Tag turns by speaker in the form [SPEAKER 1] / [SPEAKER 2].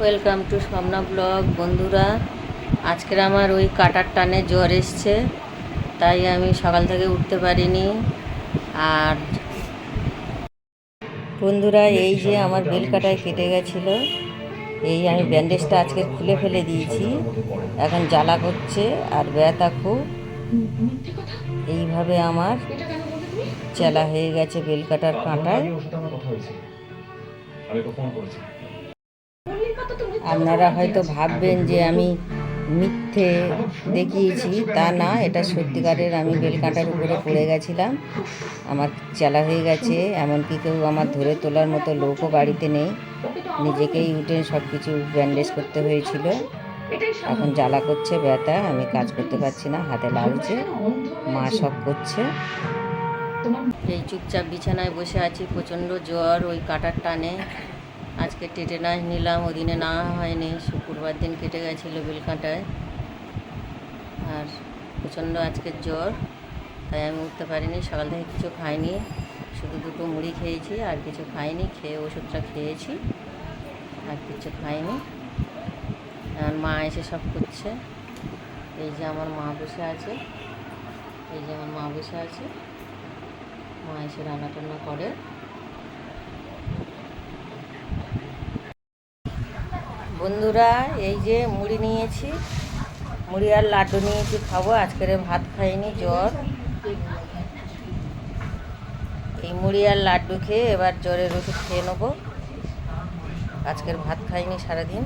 [SPEAKER 1] Welcome to Swapna blog. বন্ধুরা আজকের আমার ওই কাটার টানে জ্বর এসছে তাই আমি সকাল থেকে উঠতে পারিনি। আর বন্ধুরা এই যে আমার বেল কাটায় কেটে গেছিল এই আমি ব্যান্ডেজটা আজকে খুলে ফেলে দিয়েছি। এখন জ্বালা করছে আর ব্যথা খুব। এইভাবে আমার চেলা হয়ে গেছে বেল কাটার কাঁটায়।
[SPEAKER 2] আমি ফোন করেছি।
[SPEAKER 1] আপনারা হয়তো ভাববেন যে আমি মিথ্যে দেখিয়েছি। তা না, এটা সত্যিকারের আমি বেলকাঁটার উপরে পড়ে গেছিলাম। আমার চেলা হয়ে গেছে, এমনকি কেউ আমার ধরে তোলার মতো লোকও বাড়িতে নেই। নিজেকেই উঠে সব কিছু ব্যান্ডেজ করতে হয়েছিল। এখন জ্বালা করছে, ব্যথা, আমি কাজ করতে পারছি না, হাতে লাগছে, মা সব করছে। এই চুপচাপ বিছানায় বসে আছি, প্রচণ্ড জ্বর, ওই কাটার টানে। আজকে টেটেনাস নিলাম, ওদিনে না হয়নি, শুক্রবার দিন কেটে গেছিল বেলকাঁটায়। আর প্রচণ্ড আজকের জ্বর, তাই আমি উঠতে পারিনি, সকাল থেকে কিছু খাইনি, শুধু দুটো মুড়ি খেয়েছি, আর কিছু খাইনি, খেয়ে ওষুধটা খেয়েছি, আর কিছু খাইনি। আর মা এসে সব করছে, এই যে আমার মা বসে আছে, এই যে আমার মা বসে আছে, মা এসে রান্না টান্না করে। বন্ধুরা, এই যে মুড়ি নিয়েছি। মুড়ি আর লাড্ডু নিয়েছি খাব আজকের ভাত খাইনি, জ্বর। এই মুড়ি আর লাড্ডু খেয়ে এবার জ্বরের ওষুধ খেয়ে নেব। আজকের ভাত খাইনি সারাদিন।